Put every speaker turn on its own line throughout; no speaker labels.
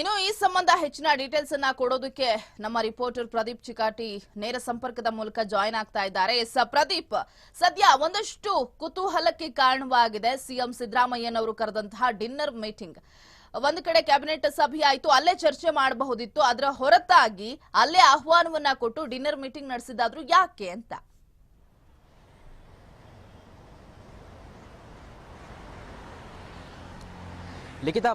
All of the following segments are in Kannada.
ಇನ್ನು ಈ ಸಂಬಂಧ ಹೆಚ್ಚಿನ ಡೀಟೇಲ್ಸ್ ಅನ್ನ ಕೊಡೋದಕ್ಕೆ ನಮ್ಮ ರಿಪೋರ್ಟರ್ ಪ್ರದೀಪ್ ಚಿಕಾಟಿ ನೇರ ಸಂಪರ್ಕದ ಮೂಲಕ ಜಾಯಿನ್ ಆಗ್ತಾ ಇದ್ದಾರೆ. ಎಸ್ ಪ್ರದೀಪ್, ಸದ್ಯ ಒಂದಷ್ಟು ಕುತೂಹಲಕ್ಕೆ ಕಾರಣವಾಗಿದೆ. ಸಿಎಂ ಸಿದ್ದರಾಮಯ್ಯನವರು ಕರೆದಂತಹ ಡಿನ್ನರ್ ಮೀಟಿಂಗ್ ಒಂದು ಕಡೆ ಕ್ಯಾಬಿನೆಟ್ ಸಭೆ ಆಯ್ತು, ಅಲ್ಲೇ ಚರ್ಚೆ ಮಾಡಬಹುದಿತ್ತು. ಅದರ ಹೊರತಾಗಿ ಅಲ್ಲೇ ಆಹ್ವಾನವನ್ನ ಕೊಟ್ಟು ಡಿನ್ನರ್ ಮೀಟಿಂಗ್ ನಡೆಸಿದಾದ್ರು ಯಾಕೆ ಅಂತ.
ಲಿಖಿತ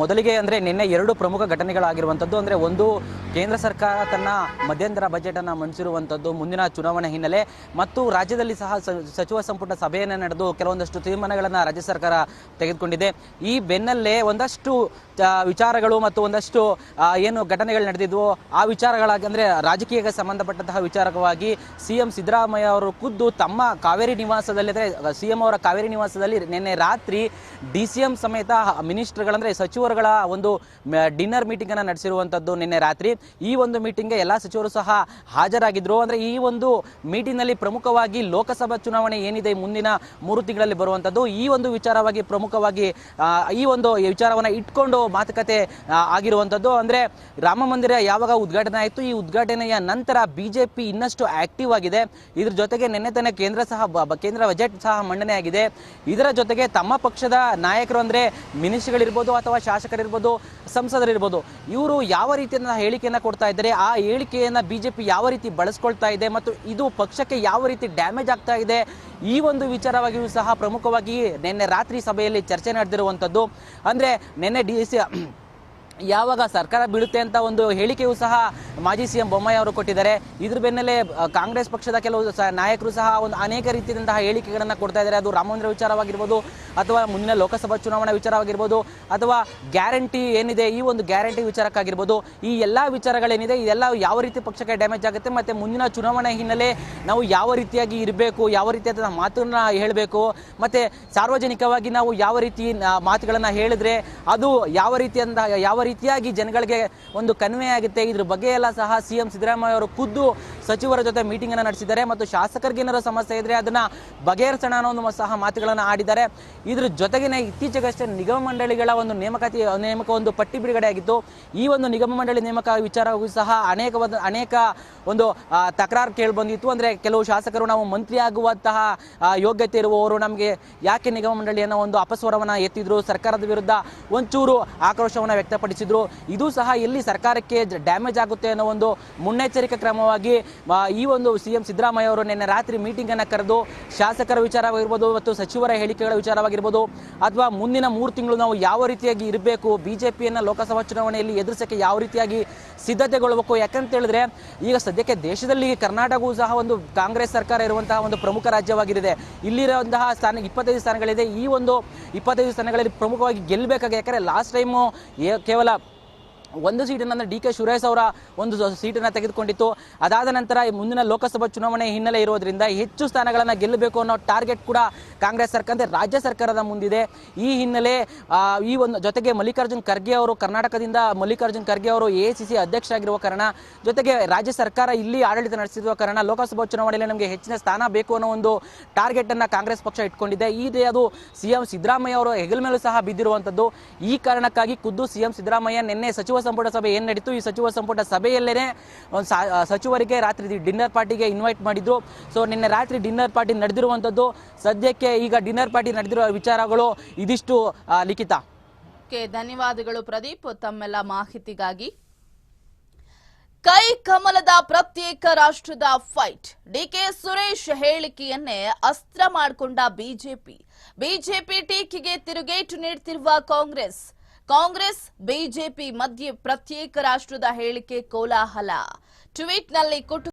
ಮೊದಲಿಗೆ ಅಂದರೆ ನಿನ್ನೆ ಎರಡು ಪ್ರಮುಖ ಘಟನೆಗಳಾಗಿರುವಂಥದ್ದು. ಅಂದರೆ ಒಂದು, ಕೇಂದ್ರ ಸರ್ಕಾರ ತನ್ನ ಮಧ್ಯಂತರ ಬಜೆಟನ್ನು ಮಂಡಿಸಿರುವಂಥದ್ದು ಮುಂದಿನ ಚುನಾವಣೆ ಹಿನ್ನೆಲೆ. ಮತ್ತು ರಾಜ್ಯದಲ್ಲಿ ಸಹ ಸಚಿವ ಸಂಪುಟ ಸಭೆಯನ್ನು ನಡೆದು ಕೆಲವೊಂದಷ್ಟು ತೀರ್ಮಾನಗಳನ್ನು ರಾಜ್ಯ ಸರ್ಕಾರ ತೆಗೆದುಕೊಂಡಿದೆ. ಈ ಬೆನ್ನಲ್ಲೇ ಒಂದಷ್ಟು ವಿಚಾರಗಳು ಮತ್ತು ಒಂದಷ್ಟು ಏನು ಘಟನೆಗಳು ನಡೆದಿದ್ವು, ಆ ವಿಚಾರಗಳಾಗಿ ಅಂದರೆ ರಾಜಕೀಯಕ್ಕೆ ಸಂಬಂಧಪಟ್ಟಂತಹ ವಿಚಾರವಾಗಿ ಸಿ ಎಂ ಸಿದ್ದರಾಮಯ್ಯ ಅವರು ಖುದ್ದು ತಮ್ಮ ಕಾವೇರಿ ನಿವಾಸದಲ್ಲಿ ಅಂದರೆ ಸಿ ಎಂ ಅವರ ಕಾವೇರಿ ನಿವಾಸದಲ್ಲಿ ನಿನ್ನೆ ರಾತ್ರಿ ಡಿ ಸಿ ಎಂ ಸಮೇತ ಮಿನಿಸ್ಟರ್ಗಳಂದರೆ ಸಚಿವರುಗಳ ಒಂದು ಡಿನ್ನರ್ ಮೀಟಿಂಗನ್ನು ನಡೆಸಿರುವಂಥದ್ದು ನಿನ್ನೆ ರಾತ್ರಿ. ಈ ಒಂದು ಮೀಟಿಂಗ್ಗೆ ಎಲ್ಲ ಸಚಿವರು ಸಹ ಹಾಜರಾಗಿದ್ದರು ಅಂದರೆ ಈ ಒಂದು ಮೀಟಿಂಗ್ನಲ್ಲಿ ಪ್ರಮುಖವಾಗಿ ಲೋಕಸಭಾ ಚುನಾವಣೆ ಏನಿದೆ ಮುಂದಿನ ಮೂರು ತಿಂಗಳಲ್ಲಿ ಬರುವಂಥದ್ದು ಈ ಒಂದು ವಿಚಾರವಾಗಿ ಪ್ರಮುಖವಾಗಿ ಈ ಒಂದು ವಿಚಾರವನ್ನು ಇಟ್ಕೊಂಡು ಮಾತುಕತೆ ಆಗಿರುವಂಥದ್ದು ಅಂದರೆ ರಾಮ ಮಂದಿರ ಯಾವಾಗ ಉದ್ಘಾಟನೆ ಆಯಿತು? ಈ ಉದ್ಘಾಟನೆಯ ನಂತರ ಬಿಜೆಪಿ ಇನ್ನಷ್ಟು ಆಕ್ಟಿವ್ ಆಗಿದೆ. ಇದ್ರ ಜೊತೆಗೆ ನಿನ್ನೆ ತಾನೇ ಕೇಂದ್ರ ಸಹ ಕೇಂದ್ರ ಬಜೆಟ್ ಸಹ ಮಂಡನೆ ಆಗಿದೆ. ಇದರ ಜೊತೆಗೆ ತಮ್ಮ ಪಕ್ಷದ ನಾಯಕರು ಅಂದರೆ ಮಿನಿಸ್ಟ್ರಿಗಳಿರ್ಬೋದು ಅಥವಾ ಶಾಸಕರಿರ್ಬೋದು, ಸಂಸದರಿರ್ಬೋದು, ಇವರು ಯಾವ ರೀತಿಯ ಹೇಳಿಕೆಯನ್ನು ಕೊಡ್ತಾ ಇದ್ದಾರೆ, ಆ ಹೇಳಿಕೆಯನ್ನು ಬಿ ಜೆ ಪಿ ಯಾವ ರೀತಿ ಬಳಸ್ಕೊಳ್ತಾ ಇದೆ ಮತ್ತು ಇದು ಪಕ್ಷಕ್ಕೆ ಯಾವ ರೀತಿ ಡ್ಯಾಮೇಜ್ ಆಗ್ತಾ ಇದೆ, ಈ ಒಂದು ವಿಚಾರವಾಗಿಯೂ ಸಹ ಪ್ರಮುಖವಾಗಿ ನಿನ್ನೆ ರಾತ್ರಿ ಸಭೆಯಲ್ಲಿ ಚರ್ಚೆ ನಡೆದಿರುವಂಥದ್ದು. ಅಂದರೆ ನಿನ್ನೆ ಡಿ ಸಿ ಯಾವಾಗ ಸರ್ಕಾರ ಬೀಳುತ್ತೆ ಅಂತ ಒಂದು ಹೇಳಿಕೆಯೂ ಸಹ ಮಾಜಿ ಸಿಎಂ ಬೊಮ್ಮಾಯಿ ಅವರು ಕೊಟ್ಟಿದ್ದಾರೆ. ಇದ್ರ ಬೆನ್ನಲ್ಲೇ ಕಾಂಗ್ರೆಸ್ ಪಕ್ಷದ ಕೆಲವು ನಾಯಕರು ಸಹ ಒಂದು ಅನೇಕ ರೀತಿಯಾದಂತಹ ಹೇಳಿಕೆಗಳನ್ನು ಕೊಡ್ತಾ ಇದ್ದಾರೆ. ಅದು ರಾಮ ಮಂದಿರ ವಿಚಾರವಾಗಿರ್ಬೋದು ಅಥವಾ ಮುಂದಿನ ಲೋಕಸಭಾ ಚುನಾವಣಾ ವಿಚಾರವಾಗಿರ್ಬೋದು ಅಥವಾ ಗ್ಯಾರಂಟಿ ಏನಿದೆ, ಈ ಒಂದು ಗ್ಯಾರಂಟಿ ವಿಚಾರಕ್ಕಾಗಿರ್ಬೋದು, ಈ ಎಲ್ಲ ವಿಚಾರಗಳೇನಿದೆ, ಇದೆಲ್ಲ ಯಾವ ರೀತಿ ಪಕ್ಷಕ್ಕೆ ಡ್ಯಾಮೇಜ್ ಆಗುತ್ತೆ ಮತ್ತು ಮುಂದಿನ ಚುನಾವಣೆ ಹಿನ್ನೆಲೆ ನಾವು ಯಾವ ರೀತಿಯಾಗಿ ಇರಬೇಕು, ಯಾವ ರೀತಿಯಾದ ಮಾತನ್ನು ಹೇಳಬೇಕು, ಮತ್ತು ಸಾರ್ವಜನಿಕವಾಗಿ ನಾವು ಯಾವ ರೀತಿ ಮಾತುಗಳನ್ನು ಹೇಳಿದ್ರೆ ಅದು ಯಾವ ರೀತಿಯಿಂದ ಯಾವ ರೀತಿಯಾಗಿ ಜನಗಳಿಗೆ ಒಂದು ಕನ್ವೆ ಆಗುತ್ತೆ. ಇದ್ರ ಬಗ್ಗೆ ಎಲ್ಲ ಸಹ ಸಿ ಎಂ ಸಿದ್ದರಾಮಯ್ಯ ಅವರು ಖುದ್ದು ಸಚಿವರ ಜೊತೆ ಮೀಟಿಂಗ್ ಅನ್ನು ನಡೆಸಿದ್ದಾರೆ ಮತ್ತು ಶಾಸಕರಿಗೆ ಏನಾದರೂ ಸಮಸ್ಯೆ ಇದ್ರೆ ಅದನ್ನ ಬಗೆಹರಿಸೋಣ ಅನ್ನೋ ಒಂದು ಸಹ ಮಾತುಗಳನ್ನು ಆಡಿದ್ದಾರೆ. ಇದ್ರ ಜೊತೆಗೇನೆ ಇತ್ತೀಚೆಗಷ್ಟೇ ನಿಗಮ ಮಂಡಳಿಗಳ ಒಂದು ನೇಮಕಾತಿ, ನೇಮಕ ಒಂದು ಪಟ್ಟಿ ಬಿಡುಗಡೆ ಆಗಿತ್ತು ಈ ಒಂದು ನಿಗಮ ಮಂಡಳಿ ನೇಮಕ ವಿಚಾರವೂ ಸಹ ಅನೇಕ ಅನೇಕ ಒಂದು ತಕರಾರು ಕೇಳಿ ಬಂದಿತ್ತು. ಅಂದರೆ ಕೆಲವು ಶಾಸಕರು ನಾವು ಮಂತ್ರಿ ಆಗುವಂತಹ ಯೋಗ್ಯತೆ ಇರುವವರು ನಮಗೆ ಯಾಕೆ ನಿಗಮ ಮಂಡಳಿಯನ್ನು ಒಂದು ಅಪಸ್ವರವನ್ನು ಎತ್ತಿದ್ರು? ಸರ್ಕಾರದ ವಿರುದ್ಧ ಒಂಚೂರು ಆಕ್ರೋಶವನ್ನು ವ್ಯಕ್ತಪಡಿಸಿದ್ರು. ಇದು ಸಹ ಎಲ್ಲಿ ಸರ್ಕಾರಕ್ಕೆ ಡ್ಯಾಮೇಜ್ ಆಗುತ್ತೆ ಅನ್ನೋ ಒಂದು ಮುನ್ನೆಚ್ಚರಿಕೆ ಕ್ರಮವಾಗಿ ಈ ಒಂದು ಸಿ ಎಂ ಸಿದ್ದರಾಮಯ್ಯ ಅವರು ನಿನ್ನೆ ರಾತ್ರಿ ಮೀಟಿಂಗನ್ನು ಕರೆದು ಶಾಸಕರ ವಿಚಾರವಾಗಿರ್ಬೋದು ಮತ್ತು ಸಚಿವರ ಹೇಳಿಕೆಗಳ ವಿಚಾರವಾಗಿರ್ಬೋದು ಅಥವಾ ಮುಂದಿನ ಮೂರು ತಿಂಗಳು ನಾವು ಯಾವ ರೀತಿಯಾಗಿ ಇರಬೇಕು ಬಿ ಜೆ ಪಿಯನ್ನು ಲೋಕಸಭಾ ಚುನಾವಣೆಯಲ್ಲಿ ಎದುರಿಸಕ್ಕೆ ಯಾವ ರೀತಿಯಾಗಿ ಸಿದ್ಧತೆಗೊಳ್ಬೇಕು, ಯಾಕಂತ ಹೇಳಿದ್ರೆ ಈಗ ಸದ್ಯಕ್ಕೆ ದೇಶದಲ್ಲಿ ಕರ್ನಾಟಕವೂ ಸಹ ಒಂದು ಕಾಂಗ್ರೆಸ್ ಸರ್ಕಾರ ಇರುವಂತಹ ಒಂದು ಪ್ರಮುಖ ರಾಜ್ಯವಾಗಿದೆ ಇಲ್ಲಿರುವಂತಹ ಸ್ಥಾನ, ಇಪ್ಪತ್ತೈದು ಸ್ಥಾನಗಳಿದೆ. ಈ ಒಂದು ಇಪ್ಪತ್ತೈದು ಸ್ಥಾನಗಳಲ್ಲಿ ಪ್ರಮುಖವಾಗಿ ಗೆಲ್ಲಬೇಕಾಗಿ ಯಾಕಂದರೆ ಲಾಸ್ಟ್ ಟೈಮು ಕೇವಲ ಒಂದು ಸೀಟನ್ನು ಅಂದರೆ ಡಿ ಕೆ ಸುರೇಶ್ ಅವರ ಒಂದು ಸೀಟನ್ನು ತೆಗೆದುಕೊಂಡಿತ್ತು. ಅದಾದ ನಂತರ ಮುಂದಿನ ಲೋಕಸಭಾ ಚುನಾವಣೆ ಹಿನ್ನೆಲೆ ಇರೋದ್ರಿಂದ ಹೆಚ್ಚು ಸ್ಥಾನಗಳನ್ನು ಗೆಲ್ಲಬೇಕು ಅನ್ನೋ ಟಾರ್ಗೆಟ್ ಕೂಡ ಕಾಂಗ್ರೆಸ್ ಸರ್ಕಾರ ಅಂದರೆ ರಾಜ್ಯ ಸರ್ಕಾರದ ಮುಂದಿದೆ. ಈ ಹಿನ್ನೆಲೆ ಈ ಒಂದು ಜೊತೆಗೆ ಮಲ್ಲಿಕಾರ್ಜುನ್ ಖರ್ಗೆ ಅವರು ಕರ್ನಾಟಕದಿಂದ ಮಲ್ಲಿಕಾರ್ಜುನ್ ಖರ್ಗೆ ಅವರು ಎ ಸಿ ಸಿ ಅಧ್ಯಕ್ಷರಾಗಿರುವ ಕಾರಣ, ಜೊತೆಗೆ ರಾಜ್ಯ ಸರ್ಕಾರ ಇಲ್ಲಿ ಆಡಳಿತ ನಡೆಸಿರುವ ಕಾರಣ ಲೋಕಸಭಾ ಚುನಾವಣೆಯಲ್ಲಿ ನಮಗೆ ಹೆಚ್ಚಿನ ಸ್ಥಾನ ಬೇಕು ಅನ್ನೋ ಒಂದು ಟಾರ್ಗೆಟ್ ಅನ್ನ ಕಾಂಗ್ರೆಸ್ ಪಕ್ಷ ಇಟ್ಕೊಂಡಿದೆ. ಇದೆ ಅದು ಸಿ ಎಂ ಸಿದ್ದರಾಮಯ್ಯ ಅವರು ಹೆಗಲ ಮೇಲೂ ಸಹ ಬಿದ್ದಿರುವಂಥದ್ದು. ಈ ಕಾರಣಕ್ಕಾಗಿ ಖುದ್ದು ಸಿ ಎಂ ಸಿದ್ದರಾಮಯ್ಯ ನಿನ್ನೆ ಸಚಿವ ಸಂಪುಟ ಸಭೆ ಏನು ನಡೀತು? ಈ ಸಚಿವ ಸಂಪುಟ ಸಭೆಯಲ್ಲೇ ಒಂದು ಸಚಿವರಿಗೆ ರಾತ್ರಿ ಡಿನ್ನರ್ ಪಾರ್ಟಿಗೆ ಇನ್ವೈಟ್ ಮಾಡಿದ್ರು. ಸೊ ನಿನ್ನೆ ರಾತ್ರಿ ಡಿನ್ನರ್ ಪಾರ್ಟಿ ನಡೆದಿರುವಂಥದ್ದು ಸದ್ಯಕ್ಕೆ ಈಗ ಡಿನ್ನರ್ ಪಾರ್ಟಿ ನಡೆದಿರುವ ವಿಚಾರಗಳು ಇದಿಷ್ಟು ಲಿಖಿತ.
ಓಕೆ ಧನ್ಯವಾದಗಳು ಪ್ರದೀಪ್, ತಮ್ಮೆಲ್ಲ ಮಾಹಿತಿಗಾಗಿ. ಕೈ ಕಮಲದ ಪ್ರತ್ಯೇಕ ರಾಷ್ಟ್ರದ ಫೈಟ್ ಡಿಕೆ ಸುರೇಶ್ ಹೇಳಿಕೆಯನ್ನೇ ಅಸ್ತ್ರ ಮಾಡಿಕೊಂಡ ಬಿಜೆಪಿ. ಬಿಜೆಪಿ ಟೀಕೆಗೆ ತಿರುಗೇಟು ನೀಡುತ್ತಿರುವ ಕಾಂಗ್ರೆಸ್. ಕಾಂಗ್ರೆಸ್ ಬಿಜೆಪಿ ಮಧ್ಯೆ ಪ್ರತ್ಯೇಕ ರಾಷ್ಟ್ರದ ಹೇಳಿಕೆ ಕೋಲಾಹಲ. ಟ್ವೀಟ್ನಲ್ಲಿ ಕುಟುಂಬ